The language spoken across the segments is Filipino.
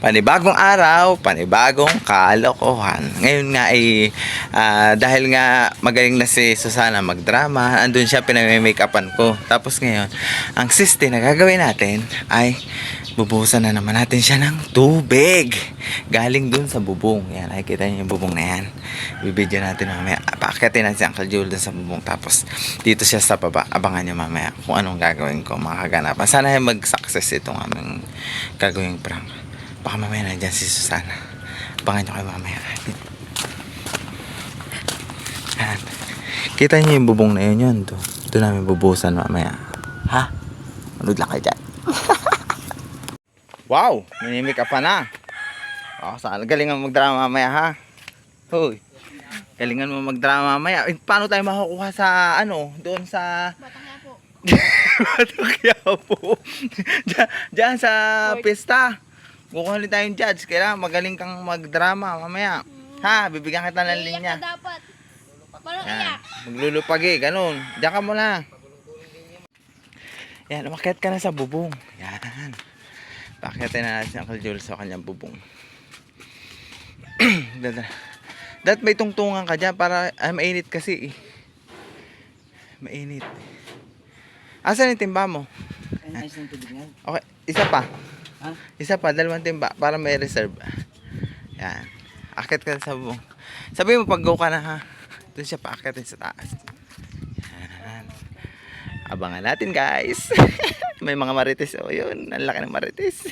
Panibagong araw, panibagong kalokohan. Ngayon nga ay ah, dahil nga magaling na si Susana magdrama, andun siya pinamimake-upan ko. Tapos ngayon, ang siste na gagawin natin ay bubuhusan na naman natin siya ng tubig. Galing dun sa bubong. Yan, nakikita niyo yung bubong na yan. Bibidyo natin mamaya. Paakatin natin si Uncle Jewel dun sa bubong. Tapos dito siya sa baba. Abangan niyo mamaya kung anong gagawin ko mga kaganapan. Sana ay mag-success itong aming gagawing prank. Baka mamaya nandyan si Susana. Abangan nyo kayo mamaya. Yan. Kita niyo yung bubong na yun yun. Doon, doon namin bubuhusan mamaya. Ha? Manood lang kayo dyan. wow! Minimik ka pa na. Oh, sana galingan mo magdrama mamaya ha. Hoy. Galingan mo magdrama mamaya. Eh, paano tayo makukuha sa ano, doon sa Batang Quiapo. Diyan, diyan sa pista. Kukuha ulit tayong judge. Kailangan magaling kang magdrama mamaya. Ha, bibigyan kita ng linya. Iyak ka dapat. Parang Yan. iyak. Maglulupagi, ganun. Diyan ka muna. Yan, umakyat ka na sa bubong. Yan. Pakyatin na natin si Uncle Jules sa kanyang bubong. Dada. Dat may tungtungan ka dyan para ay mainit kasi eh. Mainit. Asan yung timba mo? Okay, isa pa. Ha? Isa pa, dalawang timba para may reserve. Yan. Akit ka sa bubong. Sabi mo pag go ka na ha. Doon siya paakatin sa taas. Yan. Abangan natin guys. may mga marites. Oh, yun. Ang laki ng marites.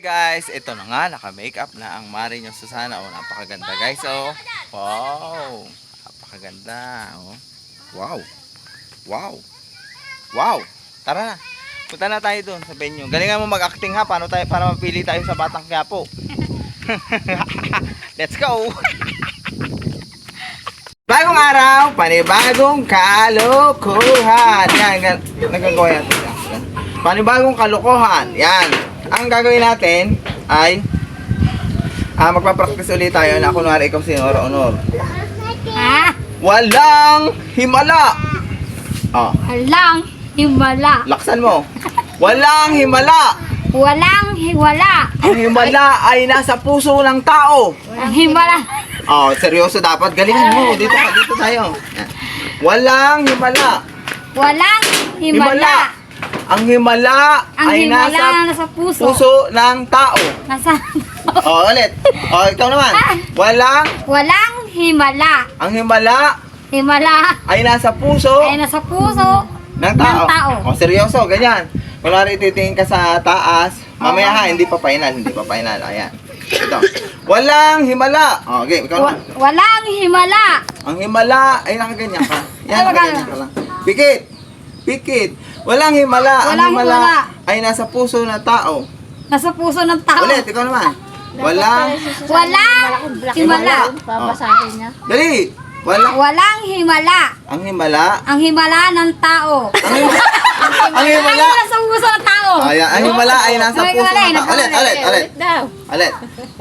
guys, ito na nga. Naka-makeup na ang Mari nyo Susana. Oh, napakaganda guys. Oh. Wow. Napakaganda. Oh. Wow. Wow. Wow. Tara na. Punta na tayo doon sa venue. Galingan mo mag-acting ha. Paano tayo, para mapili tayo sa Batang Quiapo. Let's go! Bagong araw, panibagong kalokohan. Yan. Nagagawa natin. Yan. Panibagong kalokohan. Yan. Ang gagawin natin ay ah, magpa-practice ulit tayo na kunwari ikaw si Honor Honor. Ha? Walang himala. Oh, Halang himala. laksan mo. Walang himala. Walang hiwala. Ang himala ay nasa puso ng tao. Ang himala. Oh, seryoso dapat. Galingan mo. Dito ka, dito tayo. Walang himala. Walang himala. Ang himala Ang ay himala nasa nasa puso. puso ng tao. Nasa... Oh, ulit. Oh, ikaw naman. Walang Walang himala. ang himala Himala ay nasa puso ay nasa puso ng tao. ng tao. Oh, seryoso, ganyan. Kunwari titingin ka sa taas. Mamaya ha, hindi pa final, hindi pa final. Ayan. Ito. Walang himala. Oh, okay, ikaw Wa- walang himala. Ang himala ay nakaganyan ka. Yan, Ay, nakaganyan ka lang. Pikit. Pikit. Walang himala. Ang Walang himala, himala. ay nasa puso ng tao. Nasa puso ng tao. Ulit, ikaw naman. Walang Walang himala. Babasahin niya. Dali. Walang Walang himala. ang himala. Ang himala ng tao. Ang himala. ang himala. Ay, nasa puso ng tao. Ayan, ang himala ay nasa Ay, puso wala, ng tao. nasa- Ulit, ulit, ulit. Ulit.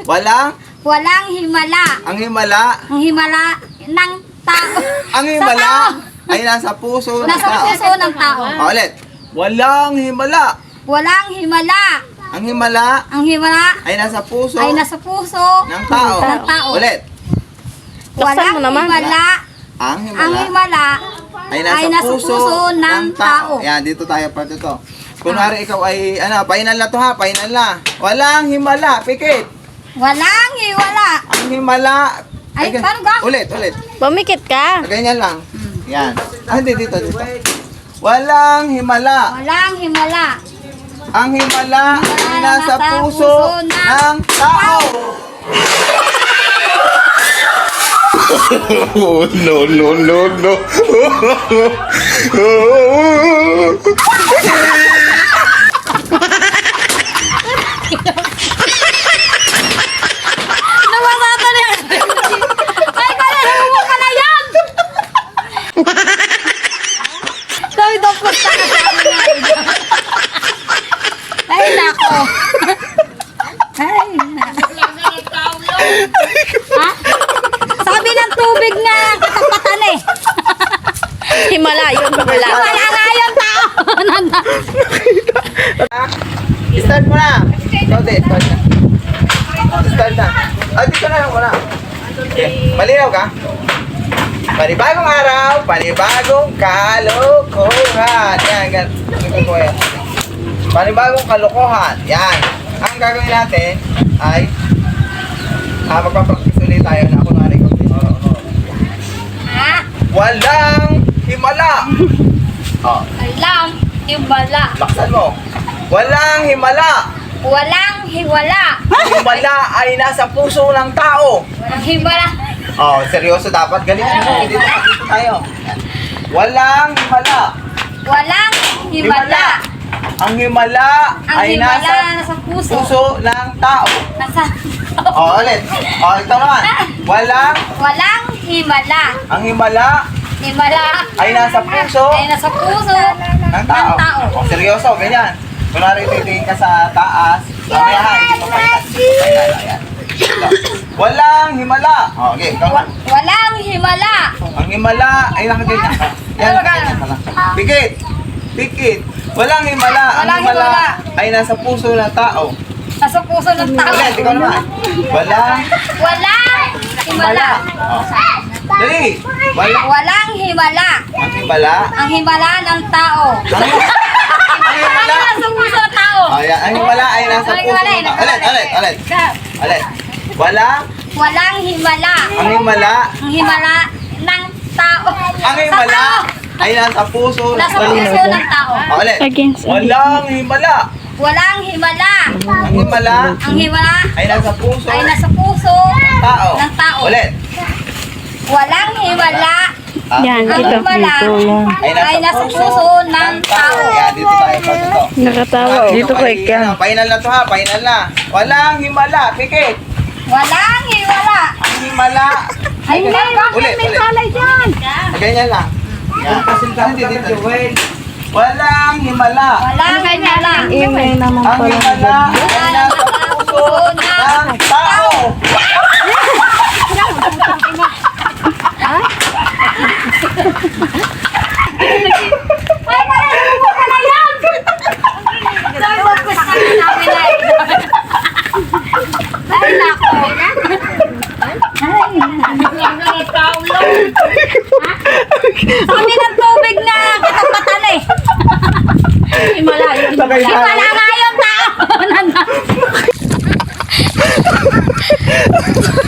Walang Walang himala. ang himala. Ang himala ng tao. Ang himala ay nasa puso ng Nasa tao. puso ng tao. Ah, Ulit. Walang himala. Walang himala. Ang himala Ang himala ay nasa puso ay nasa puso ng tao. ng tao. Ulit. Walang himala. Ang Ang himala himala ay nasa, ay nasa puso, puso ng tao. Yan, dito tayo pa dito. Kunwari ikaw ay, ano, pahinal na to ha, pahinal na. Walang himala, pikit. walang himala. Ang himala. Ay, gan- paano ga? Ulit, ulit. Pumikit ka. Ganyan lang. Yan. Ah, hindi, dito, dito. Walang himala. Walang himala. Ang himala ay nasa nasa puso puso ng ng tao. Oh, no, no, no, no. Nabasata na yan. Ay, pala, mo pala yan. Sabi daw po sa Ay, nako. Ay, nako. Ha? Sabi ng tubig na katapatan eh. Himala, yun himala. Wala nga yung tao. Nanda. Start mo na. Din, start na. Start na. Ah, dito na lang muna. Malinaw ka? Panibagong araw, panibagong kalokohan. Yan, gan. Ganito ko yan. Panibagong kalokohan. Yan. Ang gagawin natin ay ah, magpapractice ulit tayo na ako nga rin. Ha? Walang himala. Oh, Alam, himala. laksan mo. Walang himala. Walang hiwala. Himala ay nasa puso ng tao. Walang himala. Oh, seryoso dapat. Galingan mo. Dito, dito tayo. Walang himala. Walang himala. Ang himala Ang ay himala nasa nasa puso. puso ng tao. Nasa... Oh, ulit. Oh, ito naman. Walang Walang himala. ang himala Himala. ay nasa puso Ay nasa puso ng tao. Oh, seryoso, ganyan. Kunwari titingin ka sa taas. Mamaya ha, hindi. Walang himala. Oh, okay, ikaw naman. Walang himala. Ang himala ay nakaganyan. Yan, nakaganyan pala. Pikit! Pikit! Walang himala. Ang himala. ay nasa puso ng tao. Nasa puso ng tao. Ulit, ikaw naman. Walang Walang himala. Oh. Dali! Walang Walang himala. ang himala. Ang himala ng tao. Ang, ang himala. Nasa puso ng tao. Oh, yan. Ang himala ay nasa Ang puso ng nasa- Ulit, ulit, ulit. Ulit. Walang Walang himala. ang himala. Ang himala ng tao. Ang himala ay nasa puso Nasa ng puso ng tao. Oh, ulit. Walang himala. Walang himala. Ang himala Ang himala ay nasa puso ay ng nasa puso tao. ng tao. Ulit. Walang himala. Ah, Yan, Ang dito. himala ay nasa puso ng tao. Yan, dito tayo pa dito. Nakatawa. Dito ko ay ikan. Final na to ha, final na. Walang himala, pikit. Walang himala. Ang himala. Ay, may Ulit, ulit. dyan. Ganyan lang. Yan. Hindi, dito. Walang himala. Walang himala. Ang himala ay nasa puso ng tao. Ay, wala na pala yan. Sabi mo, pwes na namin na eh. Ay, nako. Sabi ng tubig na katapatan eh. Himala. Himala nga yung tao.